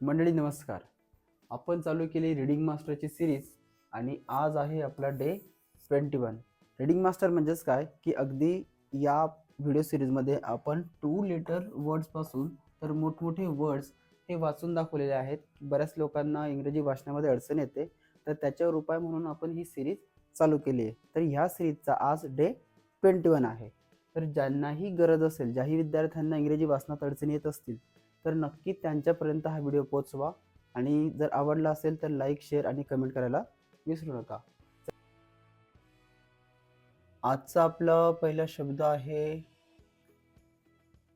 मंडळी नमस्कार. आपण चालू केली रीडिंग मास्टरची सिरीज आणि आज आहे आपला day twenty one reading master म्हणजेच काय? की अगदी या व्हिडिओ सिरीजमध्ये आपण टू लेटर वर्ड्सपासून तर मोठमोठे वर्ड्स हे वाचून दाखवलेले आहेत. बऱ्याच लोकांना इंग्रजी वाचण्यामध्ये अडचण येते. तर त्याच्यावर उपाय म्हणून आपण ही सिरीज चालू केली आहे. तर ह्या सिरीजचा आज डे ट्वेंटी वन आहे. तर ज्यांनाही गरज असेल ज्याही विद्यार्थ्यांना इंग्रजी वाचनात अडचणी येत असतील तर नक्की त्यांच्यापर्यंत हा व्हिडिओ पोचवा आणि जर आवडला असेल तर लाईक शेअर आणि कमेंट करायला विसरू नका. आजचा आपला पहिला शब्द आहे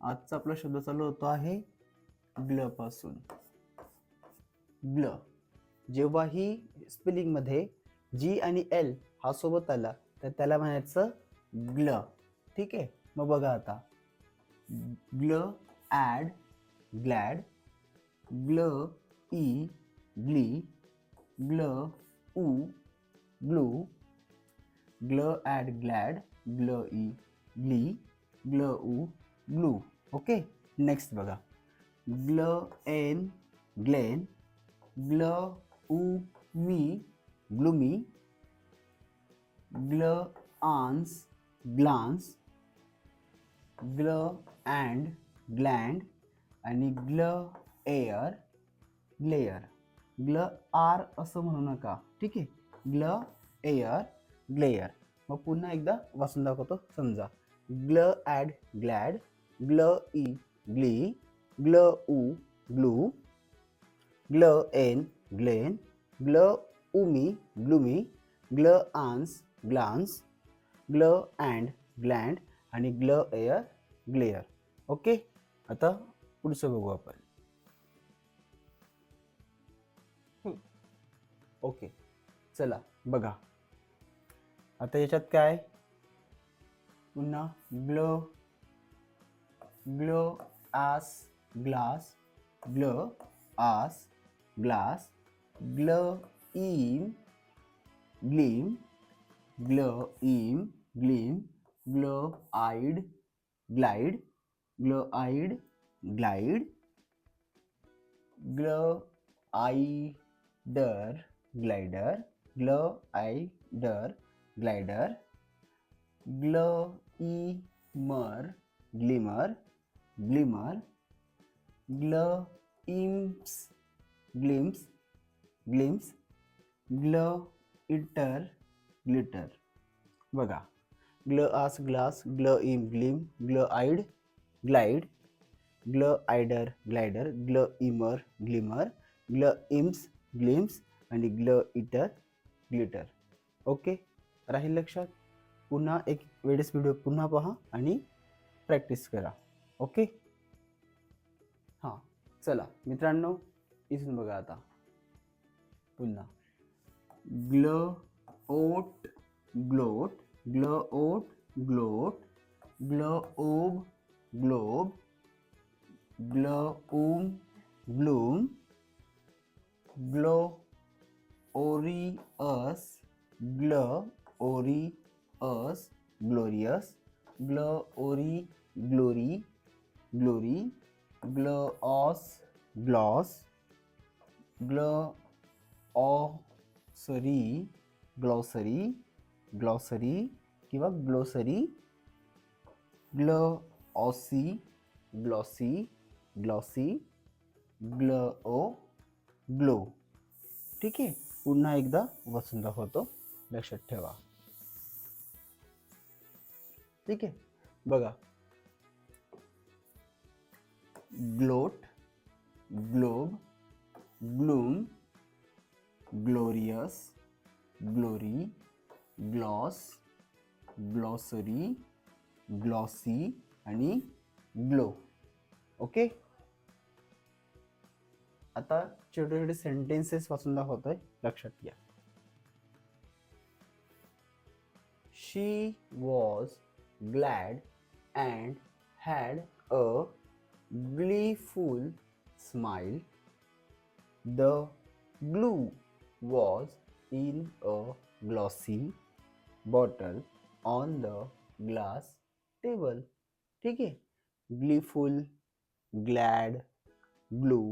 आजचा आपला शब्द चालू होतो आहे ग्लपासून. ग्ल जेव्हाही स्पेलिंगमध्ये जी आणि एल हा सोबत आला तर त्याला म्हणायचं ग्ल. ठीक आहे? मग बघा आता. ग्ल add glad, glow, e, glee, glow, oo, glue, glow at glad, glow e, glee, glow oo, glue. Okay, next baga. glow and glen, glow oo me, gloomy, glow ans, glance, glow and gland. आणि gl air glare. Gl ar असं म्हणू नका. ठीक? आहे ग्ल air glare. मग पुन्हा एकदा वाचून दाखवतो. समजा. Gl ad glad. ग्ल E glee. ग्ल U glue. ग्ल N glen. ग्ल उमी gloomy. Gl ance glance. Gl and gland आणि ग्ल एअर ग्लेअर. ओके? आता पुढचं बघू आपण. ओके. चला बघा. आता याच्यात काय? पुन्हा ग्ल glow ass glass gl ass glass gl in gleam ग्ल in gleam ग्ल eyed glide ग्ल eyed glide, glider ग्ल आईडर glider gl mer glimmer glimmer glimpse glimpse gl itter glitter. बघा, gl ass glass gl im glim gl ide glide gl ider glider gl immer glimmer gl ims glimpse आणि gl itter glitter. Okay? राहील लक्षात? पुन्हा एक वेळेस video पुन्हा पहा आणि प्रॅक्टिस करा. ओके? हां चला. मित्रांनो इथून बघा आता. पुन्हा. ग्ल ओट gloat ग्ल oat gloat gl obe globe gl oom bloom glo orious gl orious glorious gl ory glory glory gl oss gloss gl ossary glossary glossary किंवा glossary gl ossy glossy glossy gl o glow. ठीक आहे? पुन्हा एकदा वाचून होतो लक्षात ठेवा. ठीक आहे? बघा. Gloat globe gloom glorious glory gloss glossary glossy आणि ग्लो. ओके? आता छोटे छोटे सेंटेन्सेस पासून दाखवतोय. लक्षात घ्या. She was glad and had a gleeful smile the glue was in a glossy bottle on the glass table ठीक आहे? ग्लीफुल ग्लॅड ग्लू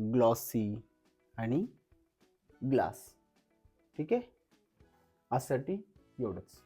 ग्लॉसी आणि ग्लास. ठीक आहे? आजसाठी एवढंच.